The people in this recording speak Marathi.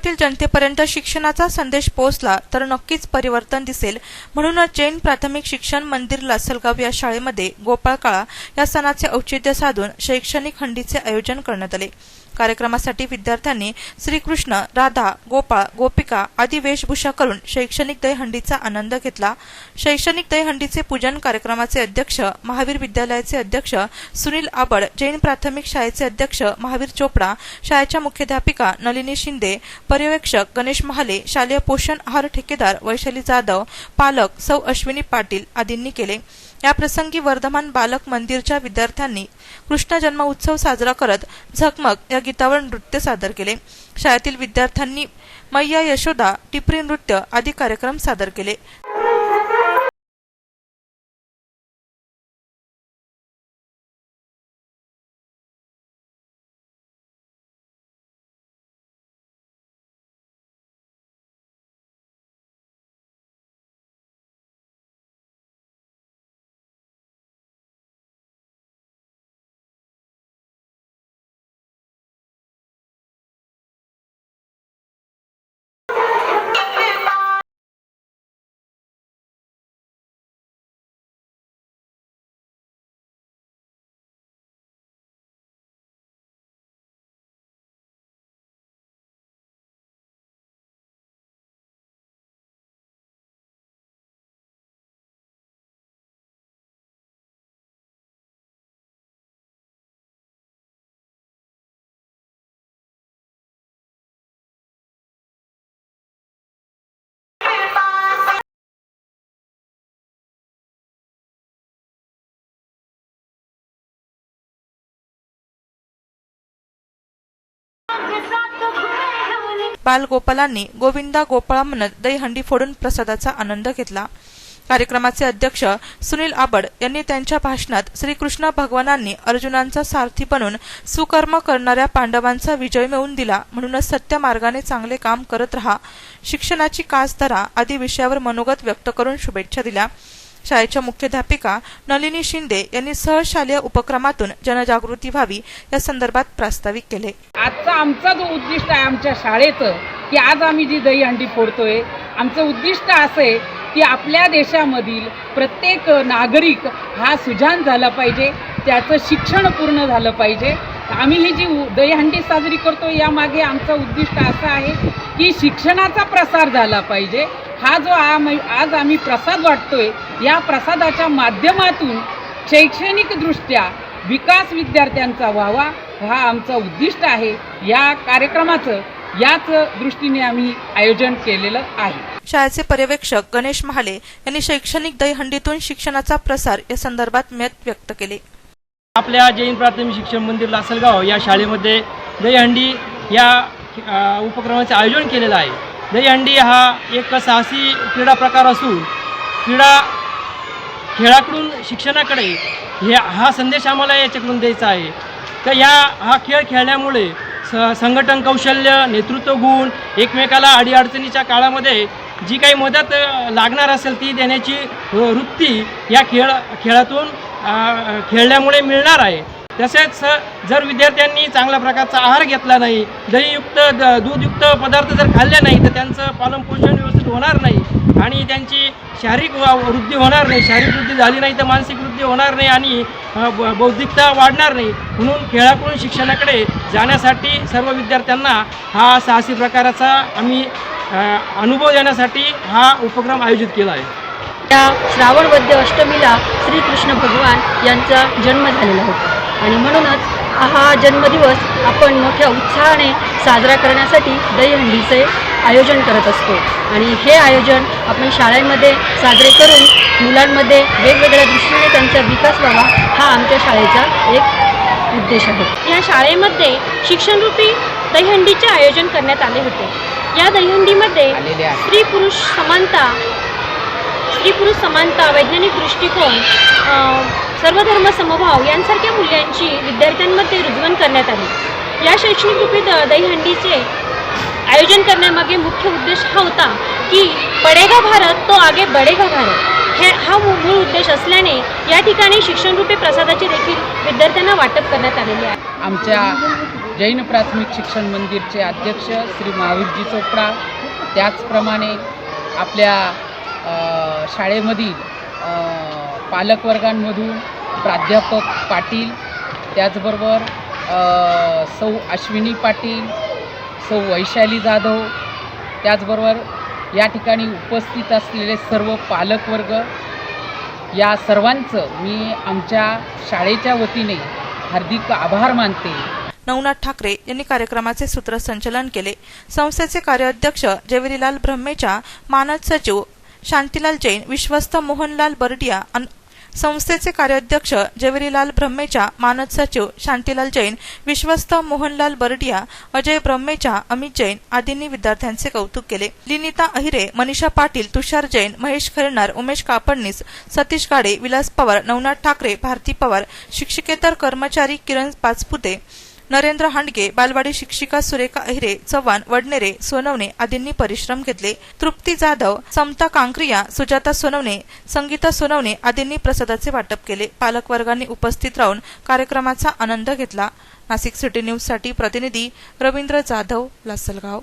परिसरातील जनतेपर्यंत शिक्षणाचा संदेश पोहोचला तर नक्कीच परिवर्तन दिसेल. म्हणूनच जैन प्राथमिक शिक्षण मंदिर लासलगाव या शाळेमध्ये गोपाळकाळा या सणाचे औचित्य साधून शैक्षणिक हंडीचे आयोजन करण्यात आले. कार्यक्रमासाठी विद्यार्थ्यांनी श्रीकृष्ण राधा गोपाळ गोपिका आदी वेशभूषा करून शैक्षणिक दहीहंडीचा आनंद घेतला. शैक्षणिक दहीहंडीचे पूजन कार्यक्रमाचे अध्यक्ष महावीर विद्यालयाचे अध्यक्ष सुनील आबड जैन प्राथमिक शाळेचे अध्यक्ष महावीर चोपडा शाळेच्या मुख्याध्यापिका नलिनी शिंदे पर्यवेक्षक गणेश महाले शालेय पोषण आहार ठेकेदार वैशाली जाधव पालक सौ अश्विनी पाटील आदींनी केले. या प्रसंगी वर्धमान बालक मंदिरच्या विद्यार्थ्यांनी कृष्ण जन्म उत्सव साजरा करत झकमक या गीतावर नृत्य सादर केले. शाळेतील विद्यार्थ्यांनी मैया यशोदा टिपरी नृत्य आदी कार्यक्रम सादर केले. बालगोपालांनी गोविंदा गोपाळा म्हणत दहीहंडी फोडून प्रसादाचा आनंद घेतला. कार्यक्रमाचे अध्यक्ष सुनील आबड यांनी त्यांच्या भाषणात श्रीकृष्ण भगवानांनी अर्जुनांचा सारथी बनून सुकर्म करणाऱ्या पांडवांचा विजय मिळवून दिला. म्हणूनच सत्य मार्गाने चांगले काम करत रहा. शिक्षणाची कास धरा आदी विषयावर मनोगत व्यक्त करून शुभेच्छा दिल्या. शाळेच्या मुख्याध्यापिका नलिनी शिंदे यांनी सहशालेय उपक्रमातून जनजागृती व्हावी या संदर्भात प्रास्ताविक केले. आजचा आमचा जो उद्दिष्ट आहे आमच्या शाळेचं की आज आम्ही जी दहीहंडी फोडतोय आमचं उद्दिष्ट असं आहे की आपल्या देशामधील प्रत्येक नागरिक हा सुजान झाला पाहिजे त्याचं शिक्षण पूर्ण झालं पाहिजे. आम्ही ही जी उ- दहीहंडी साजरी करतो यामागे आमचं उद्दिष्ट असं आहे की शिक्षणाचा प्रसार झाला पाहिजे. हा जो आम आज आम्ही प्रसाद वाटतोय या प्रसादाच्या माध्यमातून शैक्षणिकदृष्ट्या विकास विद्यार्थ्यांचा व्हावा हा आमचं उद्दिष्ट आहे या कार्यक्रमाचं याच दृष्टीने आम्ही आयोजन केलेलं आहे. शाळेचे पर्यवेक्षक गणेश महाले यांनी शैक्षणिक दहीहंडीतून शिक्षणाचा प्रसार या संदर्भात मत व्यक्त केले. आपल्या जैन प्राथमिक शिक्षण मंदिर लासलगाव या शाळेमध्ये दहीहंडी या उपक्रमाचे आयोजन केलेलं आहे. दहीहंडी हा एक साहसी क्रीडा प्रकार असून क्रीडा खेळाकडून शिक्षणाकडे हे हा संदेश आम्हाला याच्याकडून द्यायचा आहे. तर या हा खेळ खेळल्यामुळे स संघटन कौशल्य नेतृत्व गुण एकमेकाला अडीअडचणीच्या काळामध्ये जी काही मदत लागणार असेल ती देण्याची वृत्ती या खेळ खेळातून खेळल्यामुळे मिळणार आहे. तसेच जर विद्यार्थ्यांनी चांगल्या प्रकारचा आहार घेतला नाही दहीयुक्त द दूधयुक्त पदार्थ जर खाल्ले नाही तर त्यांचं पालनपोषण विकसित होणार नाही आणि त्यांची शारीरिक वा- वृद्धी होणार नाही. शारीरिक वृद्धी झाली नाही तर मानसिक वृद्धी होणार नाही आणि ब- बौद्धिकता वाढणार नाही. म्हणून खेळाकडून शिक्षणाकडे जाण्यासाठी सर्व विद्यार्थ्यांना हा साहसी प्रकाराचा आम्ही अनुभव देण्यासाठी हा उपक्रम आयोजित केला आहे. त्या श्रावण वद्य अष्टमीला श्रीकृष्ण भगवान यांचा जन्म झालेला होता. आणि म्हणूनच हा जन्मदिवस आपण मोठ्या उत्साहाने साजरा करण्यासाठी दहीहंडीचे आयोजन करत असतो. आणि हे आयोजन आपण शाळेमध्ये साजरे करून मुलांमध्ये वेगवेगळ्या दृष्टीने त्यांचा विकास व्हावा हा आमच्या शाळेचा एक उद्देश आहे. या शाळेमध्ये शिक्षणरूपी दहीहंडीचे आयोजन करण्यात आले होते. या दहीहंडीमध्ये स्त्री पुरुष समानता स्त्री पुरुष समानता वैज्ञानिक दृष्टिकोन सर्वधर्म समभाव यांसारख्या मूल्यांची विद्यार्थ्यांमध्ये रुजवण करण्यात आली. या शैक्षणिक रूपी दहीहंडीचे आयोजन करण्यामागे मुख्य उद्देश हा होता की पडेगा भारत तो आगे बडेगा भारत. हे हा मूळ उद्देश असल्याने या ठिकाणी शिक्षणरूपी प्रसादाचे देखील विद्यार्थ्यांना वाटप करण्यात आलेले आहे. आमच्या जैन प्राथमिक शिक्षण मंदिरचे अध्यक्ष श्री महावीरजी चोपडा त्याचप्रमाणे आपल्या शाळेमधील पालकवर्गांमधून प्राध्यापक पाटील त्याचबरोबर सौ अश्विनी पाटील सौ वैशाली जाधव त्याचबरोबर या ठिकाणी उपस्थित असलेले सर्व पालकवर्ग या सर्वांचं मी आमच्या शाळेच्या वतीने हार्दिक आभार मानते. नवनाथ ठाकरे यांनी कार्यक्रमाचे सूत्रसंचलन केले. संस्थेचे कार्याध्यक्ष जवेरीलाल ब्रह्मेच्या मानद सचिव शांतीलाल जैन विश्वस्त मोहनलाल बर्डिया संस्थेचे कार्याध्यक्ष जवेरीलाल ब्रह्मेच्या मानद सचिव शांतीलाल जैन विश्वस्त मोहनलाल बर्डिया अजय ब्रह्मेच्या अमित जैन आदींनी विद्यार्थ्यांचे कौतुक केले. लिनिता अहिरे मनीषा पाटील तुषार जैन महेश खरणार उमेश कापडणीस सतीश गाडे विलास पवार नवनाथ ठाकरे भारती पवार शिक्षकेतर कर्मचारी किरण पाचपुते नरेंद्र हांडगे बालवाडी शिक्षिका सुरेखा अहिरे चव्हाण वडनेरे सोनवणे आदींनी परिश्रम घेतले. तृप्ती जाधव समता कांक्रिया सुजाता सोनवणे संगीता सोनवणे आदींनी प्रसादाचे वाटप केले. पालकवर्गांनी उपस्थित राहून कार्यक्रमाचा आनंद घेतला. नाशिक सिटी न्यूजसाठी प्रतिनिधी रवींद्र जाधव लासलगाव.